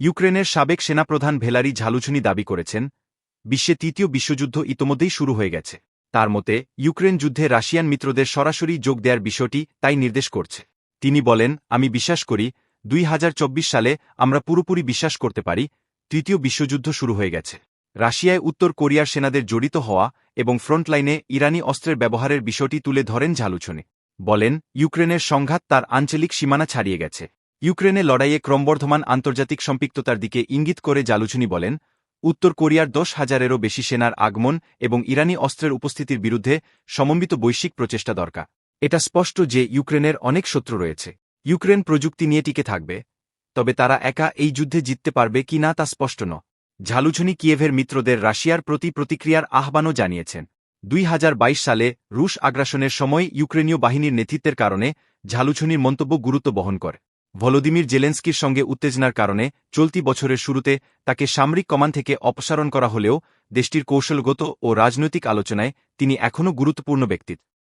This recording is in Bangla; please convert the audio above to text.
ইউক্রেনের সাবেক সেনাপ্রধান ভেলারি ঝালুছুনি দাবি করেছেন, বিশ্বে তৃতীয় বিশ্বযুদ্ধ ইতোমধ্যেই শুরু হয়ে গেছে। তার মতে, ইউক্রেন যুদ্ধে রাশিয়ান মিত্রদের সরাসরি যোগ দেওয়ার বিষয়টি তাই নির্দেশ করছে। তিনি বলেন, আমি বিশ্বাস করি, দুই হাজার চব্বিশ সালে আমরা পুরোপুরি বিশ্বাস করতে পারি, তৃতীয় বিশ্বযুদ্ধ শুরু হয়ে গেছে। রাশিয়ায় উত্তর কোরিয়ার সেনাদের জড়িত হওয়া এবং ফ্রন্টলাইনে ইরানি অস্ত্রের ব্যবহারের বিষয়টি তুলে ধরেন ঝালুছনে বলেন, ইউক্রেনের সংঘাত তার আঞ্চলিক সীমানা ছাড়িয়ে গেছে। ইউক্রেনে লড়াইয়ে ক্রমবর্ধমান আন্তর্জাতিক সম্পৃক্ততার দিকে ইঙ্গিত করে জালুছুনি বলেন, উত্তর কোরিয়ার দশ হাজারেরও বেশি সেনার আগমন এবং ইরানি অস্ত্রের উপস্থিতির বিরুদ্ধে সমন্বিত বৈশ্বিক প্রচেষ্টা দরকার। এটা স্পষ্ট যে ইউক্রেনের অনেক শত্রু রয়েছে। ইউক্রেন প্রযুক্তি নিয়ে টিকে থাকবে, তবে তারা একা এই যুদ্ধে জিততে পারবে কি না তা স্পষ্ট ন ঝালুছনি কিয়েভের মিত্রদের রাশিয়ার প্রতি প্রতিক্রিয়ার আহ্বানও জানিয়েছেন। দুই হাজার বাইশ সালে রুশ আগ্রাসনের সময় ইউক্রেনীয় বাহিনীর নেতৃত্বের কারণে ঝালুছনির মন্তব্য গুরুত্ব বহন করে। ভলোদিমির জেলেন্সকির সঙ্গে উত্তেজনার কারণে চলতি বছরের শুরুতে তাকে সামরিক কমান থেকে অপসারণ করা হলেও দেশটির কৌশলগত ও রাজনৈতিক আলোচনায় তিনি এখনও গুরুত্বপূর্ণ ব্যক্তিত্ব